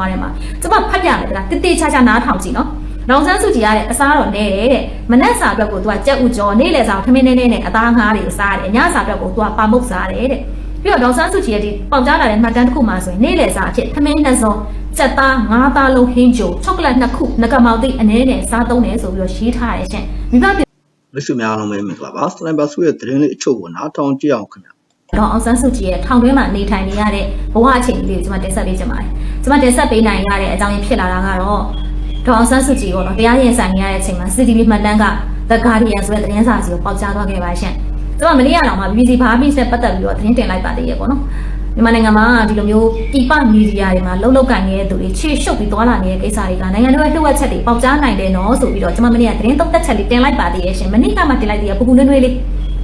င်းပါးထဲမှာကျမဖတ်ပြမယ်ဗျာတိတိကျကျနားထောင်ကြည့်နော်။နောင်ဆန်းစုကြည်ရတဲ့အစားတော့နဲတယ်တဲ့။မနက်စာအတွက်ကိုသူကကြက်ဥကြောနေ့လယ်စာထမင်းနေနေနဲ့အသားငါးတွေစားတယ်။ညစာအတွက်ကိုသူကပါမုတ်စားတယ်တဲ့။ပြီးတော့ဒေါက်ဆန်းစုကြည်ရဲ့ဒီပေါက်ကြားလာတဲ့မှတ်တမ်းတစ်ခုမှဆိုရင်နေ့လယ်စာအဖြစ်ထမင်းနှစ်စုံစက်သားငါးသားလုံးဟင်းကြိုချောကလက်နှစ်ခုငကမောက်တိအနေနဲ့စားသုံးတယ်ဆိုပြီးတော့ရေးထားတယ်ရှင်။မိဘပြည်မိတ်ဆွေများအားလုံးပဲမင်္ဂလာပါစနိုက်ပါစုရဲ့သတင်းလေးအချို့ကိုနားထောင်ကြည့်အောင်ခင်ဗျာဒေါအောင်ဆန်းစုကြည်ရဲ့ထောင်တွင်းမှာနေထိုင်နေရတဲ့ဘဝအခြေအနေလေးကိုကျွန်မတင်ဆက်ပေးချင်ပါတယ်။ ကျွန်မတင်ဆက်ပေးနိုင်ရတဲ့အကြောင်းရင်းဖြစ်လာတာကတော့ဒေါအောင်ဆန်းစုကြည်ကိုတော့တရားရင်ဆိုင်နေရတဲ့အချိန်မှာ CCTV မှတ်တမ်းက The Guardian ဆိုတဲ့သတင်းစာစီကိုပေါက်ကြားသွားခဲ့ပါရှင်။ကျွန်မမနေ့ကတော့မှ BBC ဘာမီနဲ့ပတ်သက်ပြီးတော့သတင်းတင်လိုက်ပါသေးရဲ့ပေါ့နော်။မြန်မာနိုင်ငံမှာဒီလိုမျိုးပြည်ပမီဒီယာတွေမှာလှုပ်လှုပ်ကန်နေတဲ့သူတွေခြေရှုပ်ပြီးသွားလာနေတဲ့ကိစ္စတွေကနိုင်ငံတော်ရဲ့လှုပ်ဝက်ချက်တွေပေါက်ကြားနိုင်တယ်နော်ဆိုပြီးတော့ကျွန်မမနေ့ကသတင်းသုံးသက်ချက်လေးတင်လိုက်ပါသေးရဲ့ရှင်။မနေ့ကမှတင်လိုက်သေးရဲ့ပူပူနွေးနွေးလေး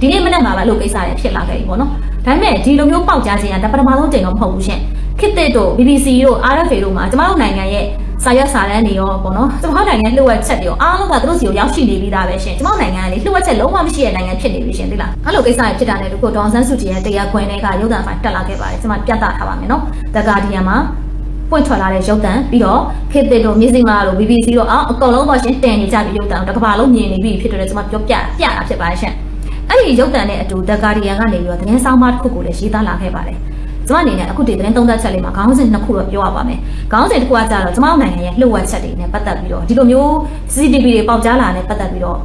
ဒီနေ့မနေ့မှာပဲလို့ကိစ္စတွေဖြစ်လာခဲ့ပြီပေါ့နော်။ဒါပေမဲ့ဒီလိုမျိုးပေါက်ကြားခြင်းကဒါပထမဆုံးတင်တော့မဟုတ်ဘူးရှင်။ ခေတ်သစ်တို့ BBC တို့ RFA တို့မှာကျမတို့နိုင်ငံရဲ့စာရွက်စာတမ်းတွေရောပေါ့နော်ကျမတို့နိုင်ငံလှုပ်ဝက်ချက်တွေရောအားလုံးကသူတို့စီကိုရောက်ရှိနေပြီးသားပဲရှင်ကျမတို့နိုင်ငံကလေလှုပ်ဝက်ချက်လုံးဝမရှိတဲ့နိုင်ငံဖြစ်နေပြီရှင်သိလားအဲ့လိုကိစ္စတွေဖြစ်တာနဲ့တခုဒေါန်ဆန်းစုကြည်ရဲ့တရားခွင်တွေကရုပ်သံဖိုင်တက်လာခဲ့ပါတယ်ကျမပြတ်သားထားပါမယ်နော် The Guardian မှာပွင့်ထွက်လာတဲ့ရုပ်သံပြီးတော့ခေတ်သစ်တို့မြစည်းမာတို့ BBC တို့အော်အကုန်လုံးတော့ရှင်တင်နေကြပြီရုပ်သံတစ်ကမ္ဘာလုံးမြင်နေပြီဖြစ်တယ်ကျမပြောပြပြတာဖြစ်ပါတယ်ရှင်အဲ့ဒီရုပ်သံနဲ့အတူ The Guardian ကနေပြီးတော့သတင်းဆောင်မတစ်ခုကိုလည်းရေးသားလာခဲ့ပါတယ် ကျမအနေနဲ့အခုဒီသတင်းသုံးသပ်ချက်လေးမှာခေါင်းစဉ်နှစ်ခုတော့ပြောရပါမယ်။ခေါင်းစဉ်တစ်ခုကကြတော့ကျမတို့နိုင်ငံရဲ့လှုပ်ဝက်ချက်တွေနဲ့ပတ်သက်ပြီးတော့ဒီလိုမျိုး CCTV တွေပေါက်ကြားလာတဲ့ပတ်သက်ပြီးတော့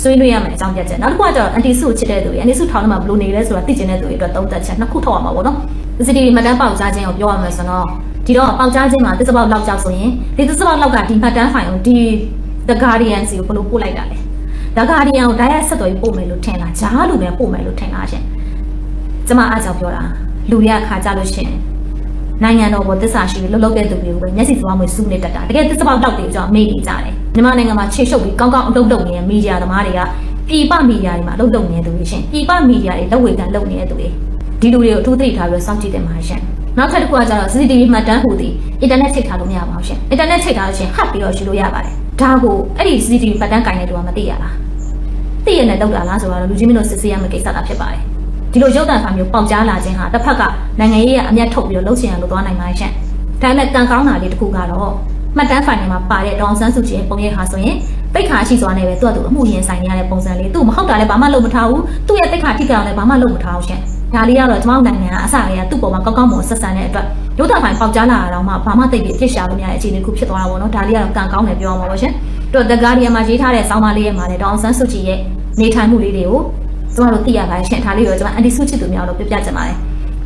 ဆွေးနွေးရမယ်အကြောင်းပြချက်။နောက်တစ်ခုကကြတော့အန်တီစုကိုချစ်တဲ့သူတွေအန်တီစုထောင်းထဲမှာဘယ်လိုနေလဲဆိုတာသိချင်တဲ့သူတွေအတွက်သုံးသပ်ချက်နှစ်ခုထောက်ရမှာပေါ့နော်။ CCTV မှတ်တမ်းပေါက်ကြားခြင်းကိုပြောရမယ်ဆိုတော့ဒီတော့ပေါက်ကြားခြင်းမှာတစ်စပေါက်လောက်ကြောက်ဆိုရင်ဒီတစ်စပေါက်လောက်ကဒီမှတ်တမ်းဖိုင်ကိုဒီ The Guardian စီကိုဘယ်လိုပို့လိုက်တာလဲ။ The Guardian ကိုတိုက်ရိုက်ဆက်သွယ်ပို့မယ်လို့ထင်လား။ဂျားလူပဲပို့မယ်လို့ထင်လားရှင်။ကျမအားကြောင့်ပြောတာ လူတွေကခါကြလို့ရှင်နိုင်ငံတော်ကိုတစ္ဆာရှိပြီးလှုပ်လှုပ်တဲ့သူတွေကိုပဲမျက်စိစပွားမွေစူးနေတတ်တာတကယ်တစ္ဆပေါက်တောက်တွေကြောင့်မေ့နေကြတယ်မြန်မာနိုင်ငံမှာခြေရှုပ်ပြီးကောင်းကောင်းအလုပ်လုပ်နေတဲ့မီဒီယာသမားတွေကပြည်ပမီဒီယာတွေမှာအလုပ်လုပ်နေတဲ့သူတွေရှင်ပြည်ပမီဒီယာတွေလက်ဝေကန်လုပ်နေတဲ့သူတွေဒီလူတွေကိုအထူးသတိထားပြီးစောင့်ကြည့်တယ်မှာရှင်နောက်ထပ်တစ်ခုကကျတော့ CCTV မှတ်တမ်းဟူသည်အင်တာနက်ချိန်ထားလို့မရပါဘူးရှင်အင်တာနက်ချိန်ထားလို့ရှင်ဟတ်ပြီးတော့ယူလို့ရပါတယ်ဒါကိုအဲ့ဒီ CCTV မှတ်တမ်းကင်တဲ့သူကမသိရလားသိရနဲ့လောက်တာလားဆိုတော့လူကြီးမင်းတို့စစ်ဆေးရမယ့်ကိစ္စတာဖြစ်ပါတယ် ဒီလိုရုပ်တံဖာမျိုးပေါက်ကြားလာခြင်းဟာတစ်ဖက်ကနိုင်ငံရေးရဲ့အမျက်ထုတ်ပြီးတော့လှုပ်ရှင်ရလို့သွားနိုင်ပါရှင်ဒါပေမဲ့ကံကောင်းတာလေးတစ်ခုကတော့မှတ်တမ်းဖိုင်ထဲမှာပါတဲ့ဒေါအောင်ဆန်းစုကြည်ရဲ့ပုံရိပ်ဟာဆိုရင်တိတ်ခါရှိစွာနဲ့ပဲသူ့အတူအမှုရင်ဆိုင်နေရတဲ့ပုံစံလေးသူ့မဟုတ်တာလည်းဘာမှလုပ်မထားဘူးသူ့ရဲ့တိတ်ခါထိကြအောင်လည်းဘာမှလုပ်မထားဘူးရှင်ဒါလေးကတော့ကျွန်တော်နိုင်ငံကအစကတည်းကသူ့ပုံမှာကောင်းကောင်းမွန်ဆက်ဆံတဲ့အတွက်ရုပ်တံဖိုင်ပေါက်ကြားလာတာတော့မှဘာမှသိပြီးအဖြစ်ရှာလို့မရတဲ့အခြေအနေတစ်ခုဖြစ်သွားတာပေါ့နော်ဒါလေးကတော့ကံကောင်းတယ်ပြောရမှာပေါ့ရှင်တို့ The Guardian မှာရေးထားတဲ့ဆောင်းပါးလေးရဲ့မှာလည်းဒေါအောင်ဆန်းစုကြည်ရဲ့နေထိုင်မှုလေးတွေကို ကျွန်တော်တို့သိရပါတယ်ရှင်ဒါလေးကိုကျွန်တော်အန်တီစုချစ်သူများတို့ပြပြချင်ပါတယ်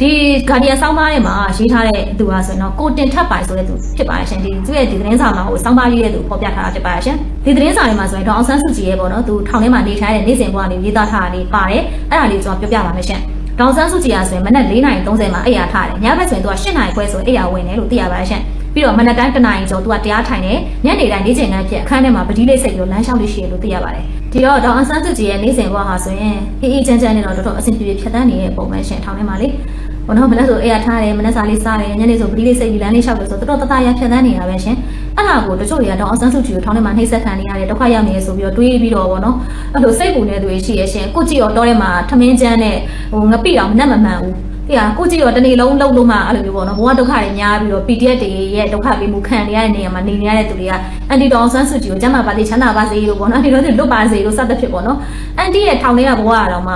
ဒီ Guardian ဆောင်းပါးထဲမှာရေးထားတဲ့သူဟာဆိုရင်တော့ကိုတင်ထပ်ပိုင်ဆိုတဲ့သူဖြစ်ပါတယ်ရှင်ဒီသူရဲ့ဒီသတင်းစာမှာဟိုဆောင်းပါးရေးတဲ့သူပေါ်ပြထားတာဖြစ်ပါတယ်ရှင်ဒီသတင်းစာထဲမှာဆိုရင်ဒေါအောင်ဆန်းစုကြည်ရဲ့ပေါ့နော်သူထောင်ထဲမှာနေထိုင်တဲ့နေ့စဉ်ဘဝကနေရေးသားထားတာလေးပါတယ်အဲ့ဒါလေးကျွန်တော်ပြပြပါမယ်ရှင်ဒေါအောင်ဆန်းစုကြည်ဟာဆိုရင်မနက်4:30မှာအိယာထားတယ်ညဘက်ဆိုရင်သူက8:00ခွဲဆိုအိယာဝင်တယ်လို့သိရပါတယ်ရှင် ပြီးတော့မနက်တိုင်းတနာရီကျော်သူကတရားထိုင်တယ်ညနေတိုင်းနေ့ချိန်တိုင်းဖြစ်အခန်းထဲမှာပတိလေးစိတ်ပြီးတော့လမ်းလျှောက်လေးရှိရလို့သိရပါတယ်ဒီတော့ဒေါအောင်ဆန်းစုကြည်ရဲ့နေ့စဉ်ဘဝဟာဆိုရင်အေးအေးချမ်းချမ်းနဲ့တော့တော်တော်အဆင်ပြေပြေဖြတ်သန်းနေတဲ့ပုံမှန်ရှင်ထောင်ထဲမှာလေဘုံတော့မနက်ဆိုအေးရထားတယ်မနက်စာလေးစားတယ်ညနေဆိုပတိလေးစိတ်ပြီးလမ်းလေးလျှောက်လို့ဆိုတော်တော်တတရဖြတ်သန်းနေတာပဲရှင်အဲ့ဒါကိုတချို့တွေကဒေါအောင်ဆန်းစုကြည်ကိုထောင်ထဲမှာနှိပ်စက်ခံနေရတယ်ဒုက္ခရောက်နေရဆိုပြီးတော့တွေးပြီးတော့ဗောနော်အဲ့လိုစိတ်ပူနေသူတွေရှိရရှင်ကိုကြည့်ရောတော့ထဲမှာထမင်းချမ်းနဲ့ဟိုငပိတောင်မနှက်မမှန်ဘူး ဒီဟာကိုကြည့်ရောတနေ့လုံးလှုပ်လို့မှအဲ့လိုမျိုးပေါ့နော်ဘဝဒုက္ခတွေများပြီးတော့ PDF တွေရဲ့ဒုက္ခပေးမှုခံနေရတဲ့နေရာမှာနေနေရတဲ့သူတွေကအန်တီတော်ဆန်းစုကြည်ကိုကျမ်းမာပါစေချမ်းသာပါစေလို့ပေါ့နော်အန်တီတော်တွေလွတ်ပါစေလို့စသဖြင့်ပေါ့နော်အန်တီရဲ့ထောင်ထဲကဘဝကတော့မှ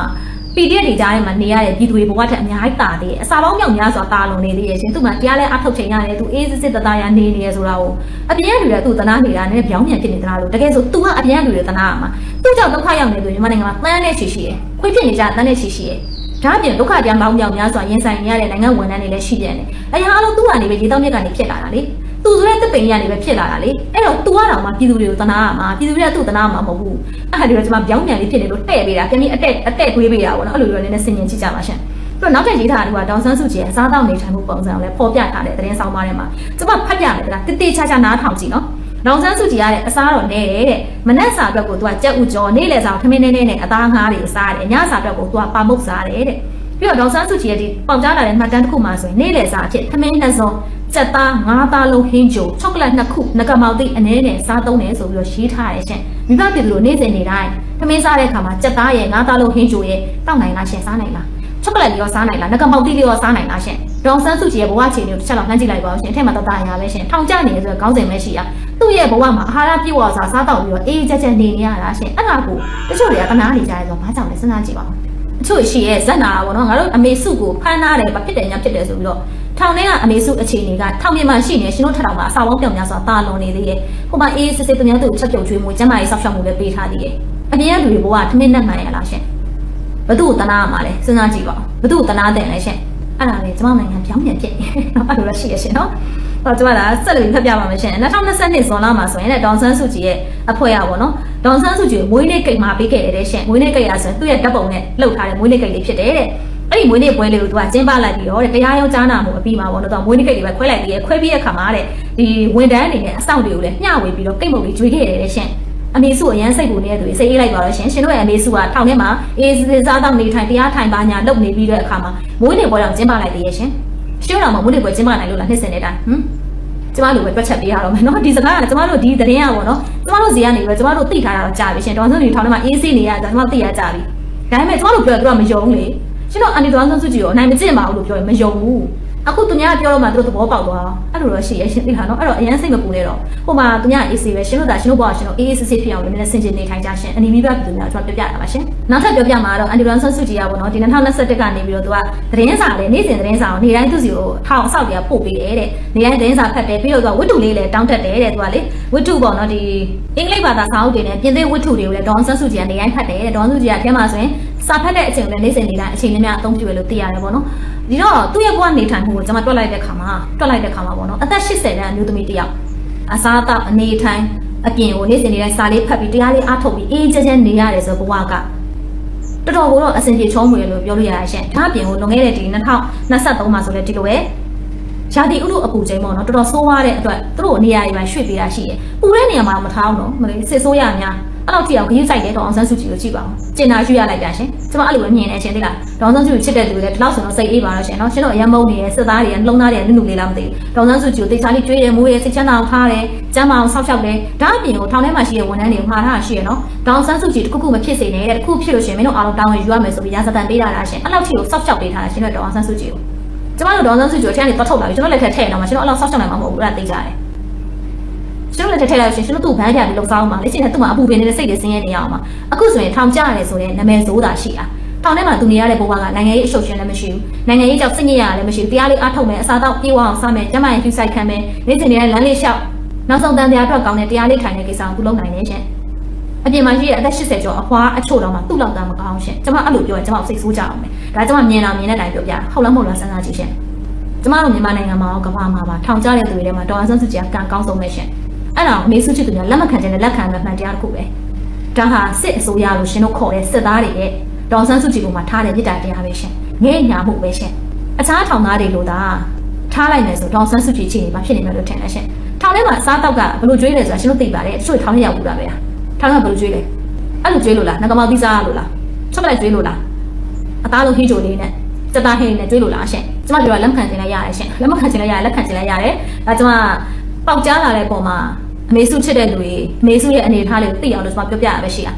PDF တွေကြားထဲမှာနေရတဲ့ပြည်သူတွေဘဝထက်အများကြီးတာသေးတယ်အစာပေါင်းမြောက်များစွာတာလွန်နေသေးရဲ့ရှင်သူမှတရားလဲအထုတ်ချိန်ရတယ်သူအေးစစ်စစ်တသားရနေနေရဆိုတာကိုအပြင်ကလူတွေကသူ့တနာနေတာနဲ့ပြောင်းပြန်ဖြစ်နေသလားလို့တကယ်ဆို तू ကအပြင်ကလူတွေတနာရမှာသူ့ကြောင့်ဒုက္ခရောက်နေသူမြန်မာနိုင်ငံမှာတန်းနဲ့ချီရှိရယ်ခွေးဖြစ်နေကြတန်းနဲ့ချီရှိရယ် ဒါအပြင်ဒုက္ခတရားပေါင်းမြောက်များစွာရင်ဆိုင်နေရတဲ့နိုင်ငံဝန်ထမ်းတွေလည်းရှိပြန်တယ်။အရာအလုံးသူ့ကနေပဲရေတောက်မြက်ကနေဖြစ်လာတာလေ။သူဆိုတဲ့တပ်ပင်ကြီးကနေပဲဖြစ်လာတာလေ။အဲ့တော့ तू ကတော့မှပြည်သူတွေကိုတနာရမှာပြည်သူတွေကသူ့တနာမှာမဟုတ်ဘူး။အဲ့ဒါတွေကကျွန်မပြောင်းပြန်လေးဖြစ်နေလို့တဲ့ပေးတာပြန်ပြီးအတက်အတက်တွေးပေးတာပေါ့နော်။အဲ့လိုလိုနည်းနည်းဆင်ញင်ကြည့်ကြပါရှင်။ပြီးတော့နောက်ထပ်ရေးထားတာကဒေါန်ဆန်းစုကြည်ရဲ့အစားအသောက်နေထိုင်မှုပုံစံကိုလည်းပေါ်ပြထားတဲ့သတင်းဆောင်ပါထဲမှာကျွန်မဖတ်ပြမယ်ဗျာတိတိကျကျနားထောင်ကြည့်နော်။ ဒေါန်ဆန်းစုကြည်ရတဲ့အစားတော့နဲတယ်တဲ့မနက်စာအတွက်ကိုသူကကြက်ဥကြောနေ့လယ်စာကိုထမင်းနေနေနဲ့အသားငါးတွေစားတယ်ညစာအတွက်ကိုသူကပါမုတ်စားတယ်တဲ့ပြီးတော့ဒေါန်ဆန်းစုကြည်ရဲ့ဒီပေါက်ကြားလာတဲ့မှတ်တမ်းတစ်ခုမှဆိုရင်နေ့လယ်စာအဖြစ်ထမင်းနှစ်စုံစက်သားငါးသားလုံးဟင်းကြိုချောကလက်နှစ်ခုငကမောက်တိအနေနဲ့စားသုံးတယ်ဆိုပြီးတော့ရေးထားတယ်ရှင်မိဘပြည်သူတို့နေ့စဉ်နေ့တိုင်းထမင်းစားတဲ့အခါမှာစက်သားရဲ့ငါးသားလုံးဟင်းကြိုရဲ့တောက်နိုင်လားရှင်စားနိုင်လားချောကလက်လေးရောစားနိုင်လားငကမောက်တိလေးရောစားနိုင်လားရှင်ဒေါန်ဆန်းစုကြည်ရဲ့ဘဝအခြေအနေကိုတစ်ချက်လောက်နှမ်းကြည့်လိုက်ပါဦးရှင်ထဲမှာတတရပဲရှင်ထောင်ကျနေတယ်ဆိုတော့ခေါင်းစဉ်ပဲရှိရ သူ့ရဲ့ဘဝမှာအာဟာရပြည့်ဝစွာစားတော့ပြီးတော့အေးကြက်ကြက်နေနေရတာရှင်အဲ့ဒါကိုတချို့တွေကကနားနေကြရဲဆိုတော့ဘာကြောင့်လဲစဉ်းစားကြည့်ပါဦးအချို့ရှိရဲ့ဇက်နာပေါ့နော်ငါတို့အမေစုကိုဖမ်းထားတယ်ဘာဖြစ်တယ်ညာဖြစ်တယ်ဆိုပြီးတော့ထောင်ထဲကအမေစုအခြေအနေကထောင်ပြင်မှာရှိနေရှင်တို့ထထောင်မှာအစာပေါင်းပြောင်များစွာတာလွန်နေသေးတယ်ဟိုမှာအေးစစ်စစ်သူများတို့ချက်ပြုတ်ချွေးမှုကျမကြီးဆောက်ရှောက်မှုလည်းပေးထားသေးတယ်အပြင်ကလူတွေဘဝထမင်းနဲ့မှန်ရလားရှင်ဘသူ့ကိုတနာရမှာလဲစဉ်းစားကြည့်ပါဦးဘသူ့ကိုတနာတဲ့လဲရှင်အဲ့ဒါလေကျမနိုင်ငံပြောင်းပြန်ဖြစ်နေနော်အဲ့လိုလည်းရှိရရှင်နော် ဟောကျမကဆက်လို့ဖတ်ပြပါမယ်ရှင်2022ဇွန်လမှာဆိုရင်လည်းဒေါန်ဆန်းစုကြည်ရဲ့အဖွဲ့ရပါတော့နော်ဒေါန်ဆန်းစုကြည်ကိုမွေးနေ့ကိတ်မှာပေးခဲ့တယ်တဲ့ရှင်မွေးနေ့ကိတ်ရဆိုရင်သူ့ရဲ့ဓာတ်ပုံနဲ့လှုပ်ထားတဲ့မွေးနေ့ကိတ်လေးဖြစ်တယ်တဲ့အဲ့ဒီမွေးနေ့ပွဲလေးကိုသူကကျင်းပလိုက်ပြီးတော့တဲ့တရားရုံးကြားနာမှုအပြီးမှာပေါ့နော်သူကမွေးနေ့ကိတ်တွေပဲခွဲလိုက်ပြီးရခွဲပြီးတဲ့ခါမှာတဲ့ဒီဝန်တန်းအနေနဲ့အဆောင်တွေကိုလည်းမျှဝေပြီးတော့ကိတ်မုတ်လေးကျွေးခဲ့တယ်တဲ့ရှင်အမေစုကိုအရန်စိတ်ပူနေတဲ့သူတွေစိတ်အေးလိုက်ပါတော့ရှင်ရှင်တို့ရဲ့အမေစုကထောင်ထဲမှာအေးစစ်စားတော့နေထိုင်တရားထိုင်ပါညာလုပ်နေပြီးတဲ့အခါမှာမွေးနေ့ပွဲတော့ကျင်းပလိုက်သေးရဲ့ရှင် ရှင်တို့တော့မွေးနေ့ပွဲကျင်းပနိုင်လို့လားနှစ်စင်နေတာဟမ်ကျမတို့ပဲတွက်ချက်ပေးရတော့မယ်နော်ဒီစကားကကျမတို့ဒီသတင်းရပါတော့ကျမတို့ဇေကနေပဲကျမတို့သိထားတာတော့ကြာပြီရှင်ဒေါန်ဆန်းကြီးထောင်ထဲမှာအေးဆေးနေရတာကျမတို့သိရကြပြီဒါပေမဲ့ကျမတို့ပြောတော့သူကမယုံလေရှင်တို့အန်ဒီဒေါန်ဆန်းစုကြည်ကိုအနိုင်မကျင့်ပါဘူးလို့ပြောရင်မယုံဘူး အခုသူများပြောတော့မှသူတို့သဘောပေါက်သွားအဲ့လိုတော့ရှိရဲ့ရှင်သိလားနော်အဲ့တော့အရန်စိတ်မပူနဲ့တော့ဟိုမှာသူများအေးဆေးပဲရှင်တို့ဒါရှင်တို့ဘောကရှင်တို့အေးအေးဆေးဆေးဖြစ်အောင်လည်းနည်းနည်းဆင်ခြင်နေထိုင်ကြရှင်အနီမီဘသူများကျွန်တော်ပြောပြတာပါရှင်နောက်ထပ်ပြောပြမှာတော့အန်ဒီဒေါန်ဆန်းစုကြည်ကပေါ့နော်ဒီ2021ကနေပြီးတော့သူကသတင်းစာလေးနေ့စဉ်သတင်းစာကိုနေတိုင်းသူစီကိုထောင်အဆောက်ပြပို့ပေးတယ်တဲ့နေတိုင်းသတင်းစာဖတ်တယ်ပြီးတော့သူကဝတ္ထုလေးလည်းတောင်းတက်တယ်တဲ့သူကလေဝတ္ထုပေါ့နော်ဒီအင်္ဂလိပ်ဘာသာစာအုပ်တွေနဲ့ပြင်သစ်ဝတ္ထုတွေကိုလည်းဒေါန်ဆန်းစုကြည်ကနေတိုင်းဖတ်တယ်တဲ့ဒေါန်ဆန်းစုကြည်ကအဲမှာဆိုရင် စာဖတ်တဲ့အချိန်လည်းနေ့စဉ်နေတိုင်းအချိန်လေးများအသုံးပြုရလို့သိရတယ်ပေါ့နော်ဒီတော့သူ့ရဲ့ဘဝနေထိုင်မှုကိုကျွန်မတွက်လိုက်တဲ့ခါမှာတွက်လိုက်တဲ့ခါမှာပေါ့နော်အသက်80တန်းအမျိုးသမီးတစ်ယောက်အစားအသောက်အနေထိုင်အပြင်ကိုနေ့စဉ်နေတိုင်းစာလေးဖတ်ပြီးတရားလေးအားထုတ်ပြီးအေးချမ်းချမ်းနေရတယ်ဆိုဘဝကတော်တော်ကိုတော့အဆင်ပြေချုံးမွေလို့ပြောလို့ရရရှင်ဒါအပြင်ကိုလွန်ခဲ့တဲ့ဒီ2023မှာဆိုလဲဒီလိုပဲရာသီဥတုအပူချိန်ပေါ့နော်တော်တော်ဆိုးွားတဲ့အတွက်သူတို့နေရာတွေမှာရွှေ့ပေးတာရှိတယ်ပူတဲ့နေရာမှာမထားအောင်နော်မလေးစစ်ဆိုးရများ အဲ့တော့ကြည့်အောင်ဂရုစိုက်တဲ့ဒေါအောင်ဆန်းစုကြည်ကိုကြည့်ပါဦးကျင်နာရွှေ့ရလိုက်တာရှင်ကျွန်မအဲ့လိုပဲမြင်နေရှင်သိလားဒေါအောင်ဆန်းစုကြည်ချစ်တဲ့လူတွေလည်းဒီလောက်ဆိုတော့စိတ်အေးပါတော့ရှင်နော်ရှင်တို့အရင်မုန်းနေတဲ့စစ်သားတွေကလုံသားတွေကနုနုလေးလားမသိဘူးဒေါအောင်ဆန်းစုကြည်ကိုတိတ်ချာလေးကြွေးတယ်မွေးတယ်စိတ်ချမ်းသာအောင်ထားတယ်ကျမ်းမာအောင်ဆောက်ရှောက်တယ်ဒါအပြင်ကိုထောင်ထဲမှာရှိတဲ့ဝန်ထမ်းတွေမှားထားတာရှိရနော်ဒေါအောင်ဆန်းစုကြည်တခုခုမဖြစ်စေနဲ့တဲ့တခုဖြစ်လို့ရှင်မင်းတို့အားလုံးတောင်းဝင်ယူရမယ်ဆိုပြီးရာဇသံပေးတာလားရှင်အဲ့လောက်ထိကိုဆောက်ရှောက်ပေးထားတာရှင်တို့ဒေါအောင်ဆန်းစုကြည်ကိုကျမတို့ဒေါအောင်ဆန်းစုကြည်ကိုထဲကနေတော့ထုတ်လာပြီကျွန်တော်လက်ထက်ထည့်နေတော့မှကျွန်တော်အဲ့လောက်ဆောက်ရှောက်နိုင်မှာမဟုတ်ဘူးအဲ့ဒါသိကြတယ် ကျွန်တော်လက်ထက်ထည့်လိုက်ရှင်ကျွန်တော်သူ့ဘန်းပြပြီးလှုပ်ဆောင်ပါလေရှင်သူ့မှာအပူပင်နေတဲ့စိတ်တွေဆင်းရဲနေရအောင်ပါအခုဆိုရင်ထောင်ကျရတယ်ဆိုရင်နာမည်စိုးတာရှိတာထောင်ထဲမှာသူနေရတဲ့ဘဝကနိုင်ငံရေးအရှုပ်ရှင်လည်းမရှိဘူးနိုင်ငံရေးကြောင့်စိတ်ညစ်ရလည်းမရှိဘူးတရားလေးအားထုတ်မယ်အစားတော့ပြေဝအောင်စားမယ်ကျမရဲ့ဖြူဆိုင်ခံမယ်နေ့စဉ်နေတဲ့လမ်းလေးလျှောက်နောက်ဆုံးတန်တရားအတွက်ကောင်းတဲ့တရားလေးထိုင်တဲ့ကိစ္စကိုသူလုပ်နိုင်တယ်ရှင်အပြင်မှာရှိတဲ့အသက်80ကျော်အဖွားအချို့တော့မှသူ့လောက်တမ်းမကောင်းရှင်ကျမအဲ့လိုပြောရင်ကျမစိတ်ဆိုးကြအောင်မယ်ဒါကျမမြင်တာမြင်တဲ့အတိုင်းပြောပြဟုတ်လားမဟုတ်လားစဉ်းစားကြည့်ရှင်ကျမတို့မြန်မာနိုင်ငံမှာရောကမ္ဘာမှာပါထောင်ကျတဲ့သူတွေထဲမှာဒေါ်အောင်ဆန်းစုကြည်ကကံကောင်းဆုံးပဲရှင် အဲ့ဒါအမေစုချစ်သူများလက်မခံခြင်းနဲ့လက်ခံမဲ့မှန်တရားတစ်ခုပဲဒါဟာစစ်အစိုးရလို့ရှင်တို့ခေါ်တဲ့စစ်သားတွေရဲ့ဒေါ်အောင်ဆန်းစုကြည်ကမှထားတဲ့မြစ်တာတရားပဲရှင်ငဲ့ညာမှုပဲရှင်အခြားထောင်သားတွေလို့သာထားလိုက်မယ်ဆိုဒေါ်အောင်ဆန်းစုကြည်ချင်းနေမှာဖြစ်နေမှာလို့ထင်တယ်ရှင်ထောင်ထဲမှာစားတောက်ကဘယ်လိုကြွေးလဲဆိုတာရှင်တို့သိပါတယ်တချို့ထောင်ထဲရောက်ဘူးတာပဲထောင်ထဲမှာဘယ်လိုကြွေးလဲအဲ့လိုကြွေးလို့လားငကမောက်သီးစားလို့လားချက်ပလိုက်ကြွေးလို့လားအသားလုံးဟီးကြိုလေးနဲ့စက်သားဟင်းနဲ့ကြွေးလို့လားရှင်ကျမပြောတာလက်ခံတင်လိုက်ရတယ်ရှင်လက်မခံတင်လိုက်ရတယ်လက်ခံတင်လိုက်ရတယ်ဒါကျမပေါက်ကြားလာတဲ့ပုံမှာ အမေစုချစ်တဲ့လူတွေအမေစုရဲ့အနေအထားလေးကိုသိအောင်လို့ကျမပြောပြရပဲရှိတာ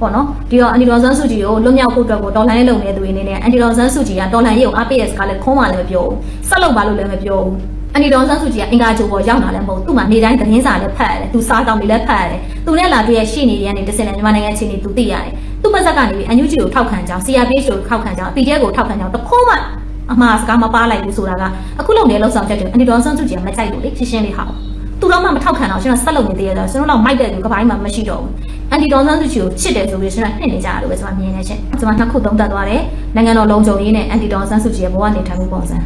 ပေါ့နော်ဒီတော့အန်တီဒေါ်ဆန်းစုကြည်ကိုလွတ်မြောက်ဖို့အတွက်ကိုတော်လှန်ရေးလုပ်နေတဲ့သူတွေအနေနဲ့အန်တီဒေါ်ဆန်းစုကြည်ကတော်လှန်ရေးကိုအားပေးတဲ့စကားလည်းခုံးမှလည်းမပြောဘူးဆက်လုပ်ပါလို့လည်းမပြောဘူးအန်တီဒေါ်ဆန်းစုကြည်ကအင်္ဂါကြိုပေါ်ရောက်လာလည်းမဟုတ်သူ့မှာနေတိုင်းသတင်းစာလည်းဖတ်ရတယ်သူစားတောင်းတွေလည်းဖတ်ရတယ်သူနဲ့လာတွေ့ရရှိနေတဲ့ကနေတစ်စင်နဲ့မြန်မာနိုင်ငံအခြေအနေသူသိရတယ်သူ့ပါဇက်ကနေပြီးအန်ယူဂျီကိုထောက်ခံကြောင်း CRPH ကိုထောက်ခံကြောင်း PDF ကိုထောက်ခံကြောင်းတခုမှအမှားစကားမပါလိုက်ဘူးဆိုတာကအခုလုံနေလောက်ဆောင်ချက်တယ်အန်တီဒေါ်ဆန်းစုကြည်ကမကြိုက်လို့လေရှင်းရှင်းလေးဟာ သူတော့မှမထောက်ခံတော့ကျွန်တော်ဆက်လုပ်နေသေးတယ်ဆိုတော့ကျွန်တော်တော့မိုက်တဲ့လူကပိုင်းမှမရှိတော့ဘူးအန်တီဒေါ်ဆန်းစုကြည်ကိုချစ်တယ်ဆိုပြီးကျွန်တော်နှိမ့်နေကြတယ်လို့ပဲကျွန်တော်မြင်နေချင်းကျွန်တော်နှစ်ခုသုံးသပ်သွားတယ်နိုင်ငံတော်လုံခြုံရေးနဲ့အန်တီဒေါ်ဆန်းစုကြည်ရဲ့ဘဝနေထိုင်မှုပုံစံ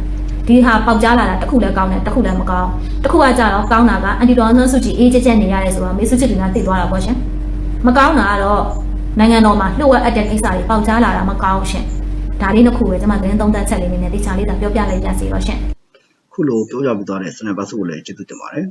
ဒီဟာပေါက်ကြားလာတာတစ်ခုလည်းကောင်းတယ်တစ်ခုလည်းမကောင်းတစ်ခုကကြတော့ကောင်းတာကအန်တီဒေါ်ဆန်းစုကြည်အေးကြက်ကြက်နေရတယ်ဆိုတော့မေစုချစ်တွေကသိသွားတာပေါ့ရှင်မကောင်းတာကတော့နိုင်ငံတော်မှာလှုပ်ဝက်အပ်တဲ့ကိစ္စတွေပေါက်ကြားလာတာမကောင်းရှင်ဒါလေးနှစ်ခုပဲကျွန်မသတင်းသုံးသပ်ချက်လေးနဲ့တေချာလေးသာပြောပြလိုက်ကြစီတော့ရှင်ခုလိုပြောကြပြသွားတဲ့စနစ်ဘတ်စုကိုလည်းကျေးဇူးတင်ပါတယ်